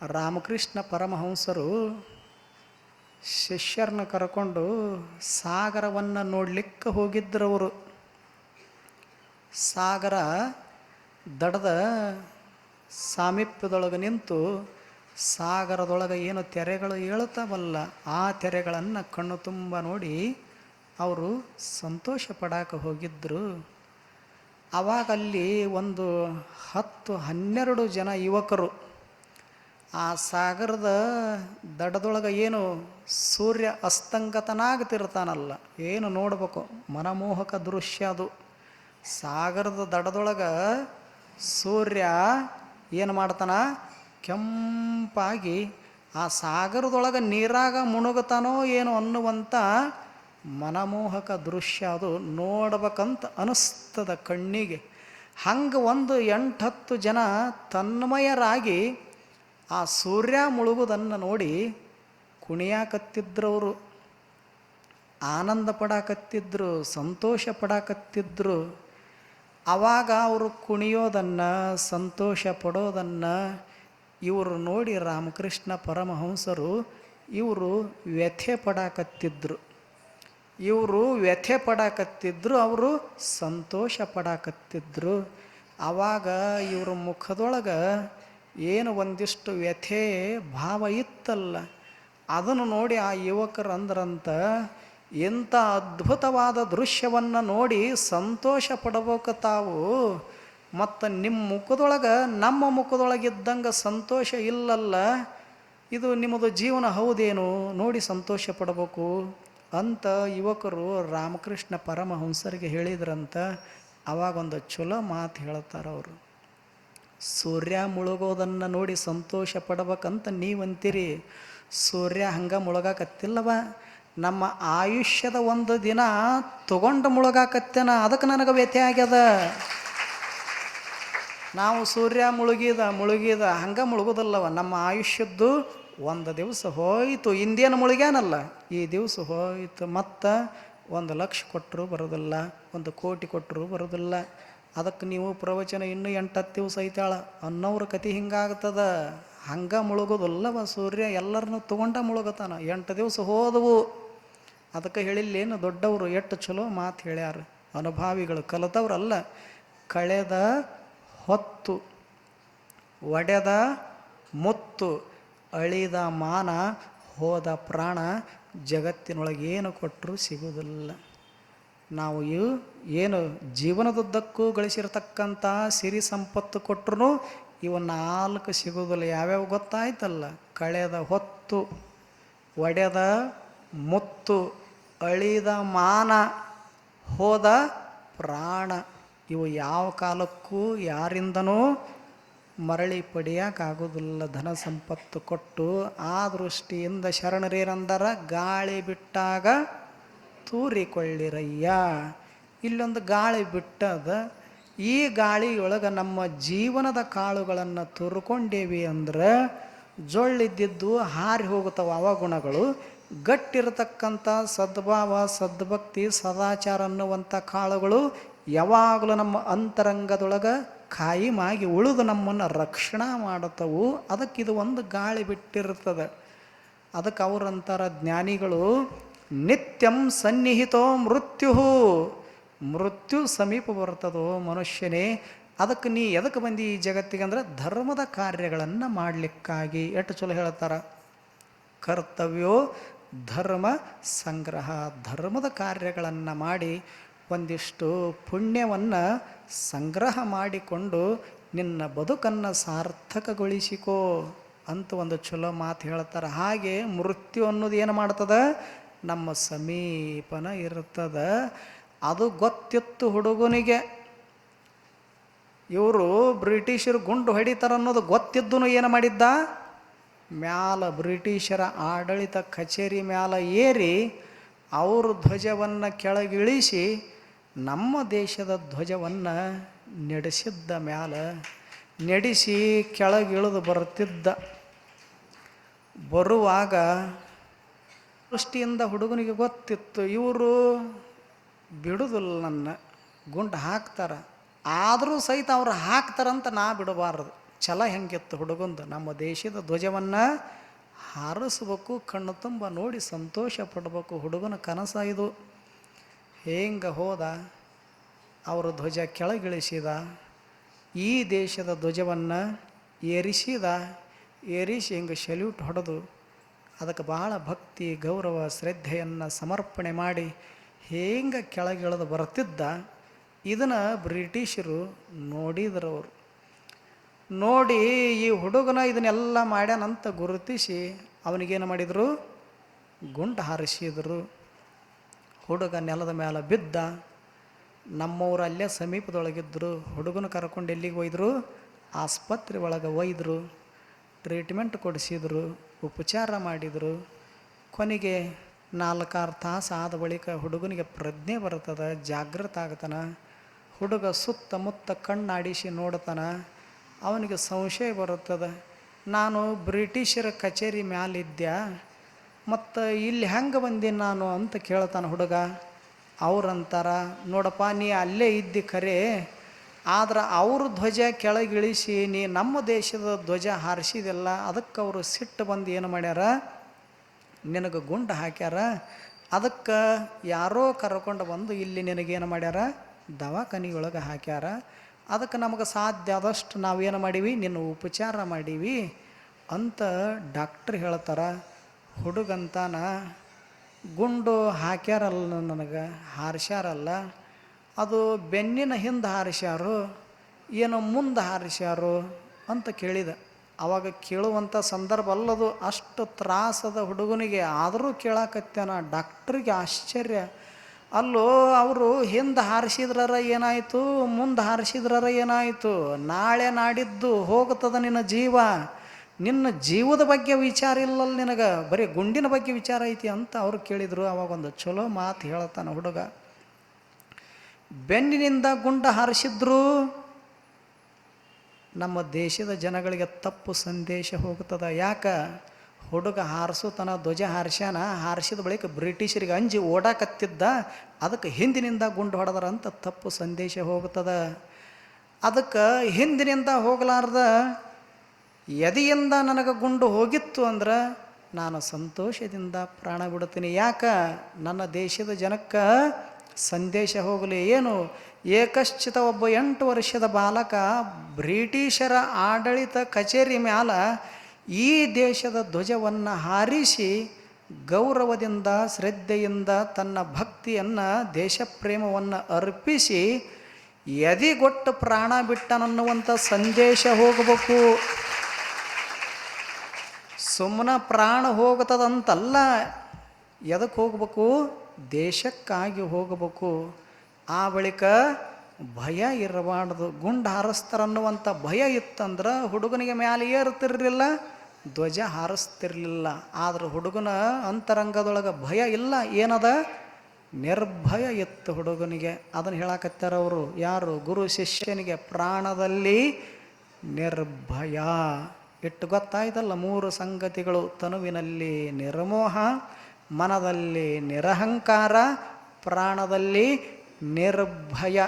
ರಾಮಕೃಷ್ಣ ಪರಮಹಂಸರು ಶಿಷ್ಯರನ್ನ ಕರ್ಕೊಂಡು ಸಾಗರವನ್ನು ನೋಡ್ಲಿಕ್ಕೆ ಹೋಗಿದ್ರವರು ಸಾಗರ ದಡದ ಸಾಮೀಪ್ಯದೊಳಗೆ ನಿಂತು ಸಾಗರದೊಳಗೆ ಏನು ತೆರೆಗಳು ಹೇಳ್ತಾವಲ್ಲ ಆ ತೆರೆಗಳನ್ನು ಕಣ್ಣು ತುಂಬ ನೋಡಿ ಅವರು ಸಂತೋಷ ಪಡಾಕ ಹೋಗಿದ್ದರು ಆವಾಗ ಅಲ್ಲಿ ಒಂದು ಹತ್ತು ಹನ್ನೆರಡು ಜನ ಯುವಕರು ಆ ಸಾಗರದ ದಡದೊಳಗೆ ಏನು ಸೂರ್ಯ ಅಸ್ತಂಗತನಾಗ್ತಿರ್ತಾನಲ್ಲ, ಏನು ನೋಡ್ಬೇಕು, ಮನಮೋಹಕ ದೃಶ್ಯ ಅದು. ಸಾಗರದ ದಡದೊಳಗೆ ಸೂರ್ಯ ಏನು ಮಾಡ್ತಾನ? ಕೆಂಪಾಗಿ ಆ ಸಾಗರದೊಳಗೆ ನೀರಾಗ ಮುಣುಗುತ್ತಾನೋ ಏನೋ ಅನ್ನುವಂಥ ಮನಮೋಹಕ ದೃಶ್ಯ ಅದು ನೋಡ್ಬೇಕಂತ ಅನಿಸ್ತದ ಕಣ್ಣಿಗೆ. ಹಂಗೆ ಒಂದು ಎಂಟತ್ತು ಜನ ತನ್ಮಯರಾಗಿ ಆ ಸೂರ್ಯ ಮುಳುಗುವುದನ್ನು ನೋಡಿ ಕುಣಿಯಾಕತ್ತಿದ್ರವರು ಆನಂದ ಪಡಾಕತ್ತಿದ್ರು ಸಂತೋಷ ಪಡಾಕತ್ತಿದ್ರು ಆವಾಗ ಅವರು ಕುಣಿಯೋದನ್ನು ಸಂತೋಷ ಪಡೋದನ್ನು ಇವರು ನೋಡಿ ರಾಮಕೃಷ್ಣ ಪರಮಹಂಸರು ಇವರು ವ್ಯಥೆ ಪಡಾಕತ್ತಿದ್ರು ಇವರು ವ್ಯಥೆ ಪಡಾಕತ್ತಿದ್ರು ಅವರು ಸಂತೋಷ ಪಡಾಕತ್ತಿದ್ರು ಆವಾಗ ಇವ್ರ ಮುಖದೊಳಗೆ ಏನು ಒಂದಿಷ್ಟು ವ್ಯಥೆ ಭಾವ ಇತ್ತಲ್ಲ. ಅದನ್ನು ನೋಡಿ ಆ ಯುವಕರು ಅಂದ್ರಂತ, ಎಂಥ ಅದ್ಭುತವಾದ ದೃಶ್ಯವನ್ನು ನೋಡಿ ಸಂತೋಷ ಪಡಬೇಕು ತಾವು. ಮತ್ತು ನಿಮ್ಮ ಮುಖದೊಳಗೆ, ನಮ್ಮ ಮುಖದೊಳಗಿದ್ದಂಗೆ ಸಂತೋಷ ಇಲ್ಲಲ್ಲ. ಇದು ನಿಮ್ಮದು ಜೀವನ ಹೌದೇನು? ನೋಡಿ ಸಂತೋಷ ಪಡಬೇಕು. ಅಂತ ಯುವಕರು ರಾಮಕೃಷ್ಣ ಪರಮಹಂಸರಿಗೆ ಹೇಳಿದ್ರಂತ, ಅವಾಗೊಂದು ಚಲೋ ಮಾತು ಹೇಳ್ತಾರೆ ಅವರು ಸೂರ್ಯ ಮುಳುಗೋದನ್ನು ನೋಡಿ ಸಂತೋಷ ಪಡ್ಬೇಕಂತ ನೀವಂತೀರಿ. ಸೂರ್ಯ ಹಂಗೆ ಮುಳುಗಾಕತ್ತಿಲ್ಲವ. ನಮ್ಮ ಆಯುಷ್ಯದ ಒಂದು ದಿನ ತಗೊಂಡು ಮುಳುಗಾಕತ್ತೇನ, ಅದಕ್ಕೆ ನನಗೆ ವ್ಯಥೆ ಆಗ್ಯದ. ನಾವು ಸೂರ್ಯ ಮುಳುಗಿದ ಮುಳುಗಿದ ಹಂಗೆ ಮುಳುಗೋದಲ್ಲವ. ನಮ್ಮ ಆಯುಷ್ಯದ್ದು ಒಂದು ದಿವಸ ಹೋಯಿತು ಇಂದೇನು ಮುಳುಗ್ಯಾನಲ್ಲ, ಈ ದಿವಸ ಹೋಯಿತು, ಮತ್ತು ಒಂದು ಲಕ್ಷ ಕೊಟ್ಟರು ಬರೋದಿಲ್ಲ, ಒಂದು ಕೋಟಿ ಕೊಟ್ಟರು ಬರೋದಿಲ್ಲ. ಅದಕ್ಕೆ ನೀವು ಪ್ರವಚನ ಇನ್ನೂ ಎಂಟತ್ತು ದಿವಸ ಐತಾಳ ಅನ್ನೋರ ಕತಿ ಹಿಂಗಾಗ್ತದ. ಹಂಗೆ ಮುಳುಗೋದಲ್ಲವ ಸೂರ್ಯ, ಎಲ್ಲರನ್ನೂ ತೊಗೊಂಡ ಮುಳುಗತಾನ. ಎಂಟು ದಿವಸ ಹೋದವು. ಅದಕ್ಕೆ ಹೇಳಿಲ್ಲೇನು ದೊಡ್ಡವರು ಎಷ್ಟು ಚಲೋ ಮಾತು ಹೇಳ್ಯಾರ. ಅನುಭಾವಿಗಳು ಕಲಿತವ್ರಲ್ಲ. ಕಳೆದ ಹೊತ್ತು, ಒಡೆದ ಮುತ್ತು, ಅಳಿದ ಮಾನ, ಹೋದ ಪ್ರಾಣ, ಜಗತ್ತಿನೊಳಗೇನು ಕೊಟ್ಟರೂ ಸಿಗುವುದಿಲ್ಲ ನಾವು ಏನು ಜೀವನದುದ್ದಕ್ಕೂ ಗಳಿಸಿರ್ತಕ್ಕಂಥ ಸಿರಿ ಸಂಪತ್ತು ಕೊಟ್ಟರು ಇವು ನಾಲ್ಕು ಸಿಗೋದಿಲ್ಲ ಯಾವ್ಯಾವ ಗೊತ್ತಾಯ್ತಲ್ಲ? ಕಳೆದ ಹೊತ್ತು, ಒಡೆದ ಮುತ್ತು, ಅಳಿದ ಮಾನ, ಹೋದ ಪ್ರಾಣ. ಇವು ಯಾವ ಕಾಲಕ್ಕೂ ಯಾರಿಂದನೂ ಮರಳಿ ಪಡೆಯೋಕ್ಕಾಗೋದಿಲ್ಲ ಧನ ಸಂಪತ್ತು ಕೊಟ್ಟು ಆ ದೃಷ್ಟಿಯಿಂದ ಶರಣರೇನಂದರ ಗಾಳಿ ಬಿಟ್ಟಾಗ ತೂರಿಕೊಳ್ಳಿರಯ್ಯ. ಇಲ್ಲೊಂದು ಗಾಳಿ ಬಿಟ್ಟದ, ಈ ಗಾಳಿಯೊಳಗೆ ನಮ್ಮ ಜೀವನದ ಕಾಳುಗಳನ್ನು ತುರ್ಕೊಂಡೇವಿ ಅಂದ್ರೆ ಜೊಳ್ಳಿದ್ದಿದ್ದು ಹಾರಿ ಹೋಗುತ್ತವ ಅವಗುಣಗಳು ಗಟ್ಟಿರತಕ್ಕಂಥ ಸದ್ಭಾವ, ಸದ್ಭಕ್ತಿ, ಸದಾಚಾರ ಅನ್ನುವಂಥ ಕಾಳುಗಳು ಯಾವಾಗಲೂ ನಮ್ಮ ಅಂತರಂಗದೊಳಗೆ ಖಾಯಿಮಾಗಿ ಉಳಿದು ನಮ್ಮನ್ನು ರಕ್ಷಣಾ ಮಾಡುತ್ತವು. ಅದಕ್ಕೆ ಇದು ಒಂದು ಗಾಳಿ ಬಿಟ್ಟಿರ್ತದೆ. ಅದಕ್ಕೆ ಅವರಂತಾರ ಜ್ಞಾನಿಗಳು ನಿತ್ಯಂ ಸನ್ನಿಹಿತೋ ಮೃತ್ಯು ಮೃತ್ಯು ಸಮೀಪ ಬರ್ತದೋ ಮನುಷ್ಯನೇ, ಅದಕ್ಕೆ ನೀ ಎದಕ್ಕೆ ಬಂದಿ ಈ ಜಗತ್ತಿಗೆ ಅಂದರೆ ಧರ್ಮದ ಕಾರ್ಯಗಳನ್ನು ಮಾಡಲಿಕ್ಕಾಗಿ. ಎಷ್ಟು ಚಲೋ ಹೇಳ್ತಾರ? ಕರ್ತವ್ಯೋ ಧರ್ಮ ಸಂಗ್ರಹ. ಧರ್ಮದ ಕಾರ್ಯಗಳನ್ನು ಮಾಡಿ ಒಂದಿಷ್ಟು ಪುಣ್ಯವನ್ನು ಸಂಗ್ರಹ ಮಾಡಿಕೊಂಡು ನಿನ್ನ ಬದುಕನ್ನು ಸಾರ್ಥಕಗೊಳಿಸಿಕೋ ಅಂತ ಒಂದು ಚಲೋ ಮಾತು ಹೇಳ್ತಾರೆ. ಹಾಗೆ ಮೃತ್ಯು ಅನ್ನೋದು ಏನು ಮಾಡ್ತದ? ನಮ್ಮ ಸಮೀಪನ ಇರ್ತದ. ಅದು ಗೊತ್ತಿತ್ತು ಹುಡುಗನಿಗೆ. ಇವರು ಬ್ರಿಟಿಷರು ಗುಂಡು ಹೊಡಿತಾರ ಅನ್ನೋದು ಗೊತ್ತಿದ್ದನು ಏನು ಮಾಡಿದ್ದ? ಮ್ಯಾಲ ಬ್ರಿಟಿಷರ ಆಡಳಿತ ಕಚೇರಿ ಮ್ಯಾಲ ಏರಿ ಅವ್ರ ಧ್ವಜವನ್ನು ಕೆಳಗಿಳಿಸಿ ನಮ್ಮ ದೇಶದ ಧ್ವಜವನ್ನು ನಡೆಸಿದ್ದ ಮ್ಯಾಲ, ನಡೆಸಿ ಕೆಳಗಿಳಿದು ಬರುತ್ತಿದ್ದ ಬರುವಾಗ ದೃಷ್ಟಿಯಿಂದ ಹುಡುಗನಿಗೆ ಗೊತ್ತಿತ್ತು, ಇವರು ಬಿಡುದಿಲ್ಲ ನನ್ನ, ಗುಂಡು ಹಾಕ್ತಾರೆ. ಆದರೂ ಸಹಿತ ಅವ್ರು ಹಾಕ್ತಾರಂತ ನಾ ಬಿಡಬಾರದು. ಛಲ ಹೆಂಗಿತ್ತು ಹುಡುಗಂದು. ನಮ್ಮ ದೇಶದ ಧ್ವಜವನ್ನು ಹಾರಿಸ್ಬೇಕು, ಕಣ್ಣು ತುಂಬ ನೋಡಿ ಸಂತೋಷ ಪಡಬೇಕು. ಹುಡುಗನ ಕನಸ ಇದು. ಹೆಂಗೆ ಹೋದ? ಅವರ ಧ್ವಜ ಕೆಳಗಿಳಿಸಿದ. ಈ ದೇಶದ ಧ್ವಜವನ್ನು ಏರಿಸಿದ. ಏರಿಸಿ ಹಿಂಗೆ ಸೆಲ್ಯೂಟ್ ಹೊಡೆದು ಅದಕ್ಕೆ ಬಹಳ ಭಕ್ತಿ, ಗೌರವ, ಶ್ರದ್ಧೆಯನ್ನು ಸಮರ್ಪಣೆ ಮಾಡಿ ಹೇಗೆ ಕೆಳಗಿಳಿದು ಬರ್ತಿದ್ದ ಇದನ್ನು ಬ್ರಿಟಿಷರು ನೋಡಿದ್ರವರು. ನೋಡಿ ಈ ಹುಡುಗನ ಇದನ್ನೆಲ್ಲ ಮಾಡ್ಯಾನಂತ ಗುರುತಿಸಿ ಅವನಿಗೇನು ಮಾಡಿದರು? ಗುಂಡು ಹಾರಿಸಿದರು. ಹುಡುಗ ನೆಲದ ಮೇಲೆ ಬಿದ್ದ, ನಮ್ಮವರು ಅಲ್ಲೇ ಸಮೀಪದೊಳಗಿದ್ದರು ಹುಡುಗನ ಕರ್ಕೊಂಡು ಎಲ್ಲಿಗೆ ಒಯ್ದರು ಆಸ್ಪತ್ರೆ ಒಳಗೆ ಒಯ್ದರು. ಟ್ರೀಟ್ಮೆಂಟ್ ಕೊಡಿಸಿದ್ರು. ಉಪಚಾರ ಮಾಡಿದರು. ಕೊನೆಗೆ ನಾಲ್ಕಾರು ತಾಸು ಆದ ಬಳಿಕ ಹುಡುಗನಿಗೆ ಪ್ರಜ್ಞೆ ಬರ್ತದೆ ಜಾಗೃತ ಆಗ್ತಾನ. ಹುಡುಗ ಸುತ್ತಮುತ್ತ ಕಣ್ಣಾಡಿಸಿ ನೋಡ್ತಾನೆ. ಅವನಿಗೆ ಸಂಶಯ ಬರುತ್ತದೆ, ನಾನು ಬ್ರಿಟಿಷರ ಕಚೇರಿ ಮ್ಯಾಲಿದ್ದೆ ಮತ್ತು ಇಲ್ಲಿ ಹೆಂಗೆ ಬಂದೀನಿ ನಾನು? ಅಂತ ಕೇಳ್ತಾನೆ ಹುಡುಗ. ಅವ್ರಂತಾರ, ನೋಡಪ್ಪ, ನೀ ಅಲ್ಲೇ ಇದ್ದಿ ಖರೆ ಆದ್ರೆ ಅವ್ರ ಧ್ವಜ ಕೆಳಗಿಳಿಸಿ, ನೀ ನಮ್ಮ ದೇಶದ ಧ್ವಜ ಹಾರಿಸಿದೆಲ್ಲ, ಅದಕ್ಕೆ ಅವರು ಸಿಟ್ಟು ಬಂದು ಏನು ಮಾಡ್ಯಾರ? ನಿನಗೆ ಗುಂಡು ಹಾಕ್ಯಾರ? ಅದಕ್ಕೆ ಯಾರೋ ಕರ್ಕೊಂಡು ಬಂದು ಇಲ್ಲಿ ನಿನಗೇನು ಮಾಡ್ಯಾರ? ದವಾಖಾನಿಯೊಳಗೆ ಹಾಕ್ಯಾರ. ಅದಕ್ಕೆ ನಮಗೆ ಸಾಧ್ಯ ಆದಷ್ಟು ನಾವೇನು ಮಾಡೀವಿ? ನಿನ್ನ ಉಪಚಾರ ಮಾಡೀವಿ. ಅಂತ ಡಾಕ್ಟ್ರ್ ಹೇಳ್ತಾರ. ಹುಡುಗಂತಾನ ಗುಂಡು ಹಾಕ್ಯಾರಲ್ಲ ನನಗೆ, ಹಾರಿಸ್ಯಾರಲ್ಲ. ಅದು ಬೆನ್ನಿನ ಹಿಂದೆ ಹಾರಿಸ್ಯಾರು, ಏನೋ ಮುಂದೆ ಹಾರಿಸ್ಯಾರು ಅಂತ ಕೇಳಿದ. ಅವಾಗ ಕೇಳುವಂಥ ಸಂದರ್ಭ ಅಲ್ಲದು, ಅಷ್ಟು ತ್ರಾಸದ ಹುಡುಗನಿಗೆ ಆದರೂ ಕೇಳಾಕತ್ತೇನ ಡಾಕ್ಟ್ರಿಗೆ ಆಶ್ಚರ್ಯ. ಅಲ್ಲೋ, ಅವರು ಹಿಂದೆ ಹಾರಿಸಿದ್ರರ ಏನಾಯಿತು, ಮುಂದೆ ಹಾರಿಸಿದ್ರರ ಏನಾಯಿತು? ನಾಳೆ ನಾಡಿದ್ದು ಹೋಗ್ತದ ನಿನ್ನ ಜೀವ. ನಿನ್ನ ಜೀವದ ಬಗ್ಗೆ ವಿಚಾರ ಇಲ್ಲಲ್ಲ ನಿನಗೆ. ಬರೀ ಗುಂಡಿನ ಬಗ್ಗೆ ವಿಚಾರ ಐತಿ ಅಂತ ಅವ್ರು ಕೇಳಿದರು. ಅವಾಗ ಒಂದು ಚಲೋ ಮಾತು ಹೇಳ್ತಾನೆ ಹುಡುಗ. ಬೆನ್ನಿನಿಂದ ಗುಂಡ ಹಾರಿಸಿದ್ರು. ನಮ್ಮ ದೇಶದ ಜನಗಳಿಗೆ ತಪ್ಪು ಸಂದೇಶ ಹೋಗ್ತದ ಯಾಕ? ಹುಡುಗ ಹಾರಿಸೋತನ ಧ್ವಜ ಹಾರಿಸ್ಯಾನ, ಹಾರಿಸಿದ ಬಳಿಕ ಬ್ರಿಟಿಷರಿಗೆ ಅಂಜಿ ಓಡಾಕತ್ತಿದ್ದ, ಅದಕ್ಕೆ ಹಿಂದಿನಿಂದ ಗುಂಡು ಹೊಡೆದ್ರ ಅಂತ ತಪ್ಪು ಸಂದೇಶ ಹೋಗ್ತದ ಅದಕ್ಕೆ ಹಿಂದಿನಿಂದ ಹೋಗಲಾರ್ದ ಎದೆಯಿಂದ ನನಗೆ ಗುಂಡು ಹೋಗಿತ್ತು ಅಂದ್ರೆ ನಾನು ಸಂತೋಷದಿಂದ ಪ್ರಾಣ ಬಿಡುತ್ತೀನಿ. ಯಾಕ? ನನ್ನ ದೇಶದ ಜನಕ್ಕೆ ಸಂದೇಶ ಹೋಗಲಿ. ಏನು? ಏಕಶ್ಚಿತ ಒಬ್ಬ ಎಂಟು ವರ್ಷದ ಬಾಲಕ ಬ್ರಿಟಿಷರ ಆಡಳಿತ ಕಚೇರಿ ಮ್ಯಾಲ ಈ ದೇಶದ ಧ್ವಜವನ್ನು ಹಾರಿಸಿ ಗೌರವದಿಂದ, ಶ್ರದ್ಧೆಯಿಂದ ತನ್ನ ಭಕ್ತಿಯನ್ನು, ದೇಶಪ್ರೇಮವನ್ನು ಅರ್ಪಿಸಿ ಎದಿಗೊಟ್ಟು ಪ್ರಾಣ ಬಿಟ್ಟನನ್ನುವಂಥ ಸಂದೇಶ ಹೋಗಬೇಕು. ಸುಮ್ಮನ ಪ್ರಾಣ ಹೋಗ್ತದಂತಲ್ಲ ಎದಕ್ಕೆ ಹೋಗ್ಬೇಕು? ದೇಶಕ್ಕಾಗಿ ಹೋಗಬೇಕು, ಆ ಬಳಿಕ ಭಯ ಇರಬಾರ್ದು. ಗುಂಡು ಹಾರಿಸ್ತಾರನ್ನುವಂಥ ಭಯ ಇತ್ತಂದ್ರೆ ಹುಡುಗನಿಗೆ ಮ್ಯಾಲೆ ಏರುತ್ತಿರಲಿಲ್ಲ, ಧ್ವಜ ಹಾರಿಸ್ತಿರ್ಲಿಲ್ಲ. ಆದ್ರೆ ಹುಡುಗನ ಅಂತರಂಗದೊಳಗೆ ಭಯ ಇಲ್ಲ, ಏನದ? ನಿರ್ಭಯ ಇತ್ತು ಹುಡುಗನಿಗೆ. ಅದನ್ನು ಹೇಳಕತ್ತಾರ ಅವರು, ಯಾರು? ಗುರು ಶಿಷ್ಯನಿಗೆ ಪ್ರಾಣದಲ್ಲಿ ನಿರ್ಭಯ. ಇಟ್ಟು ಗೊತ್ತಾಯ್ತಲ್ಲ ಮೂರು ಸಂಗತಿಗಳು, ತನುವಿನಲ್ಲಿ ನಿರ್ಮೋಹ ಮನದಲ್ಲಿ ನಿರಹಂಕಾರ ಪ್ರಾಣದಲ್ಲಿ ನಿರ್ಭಯ.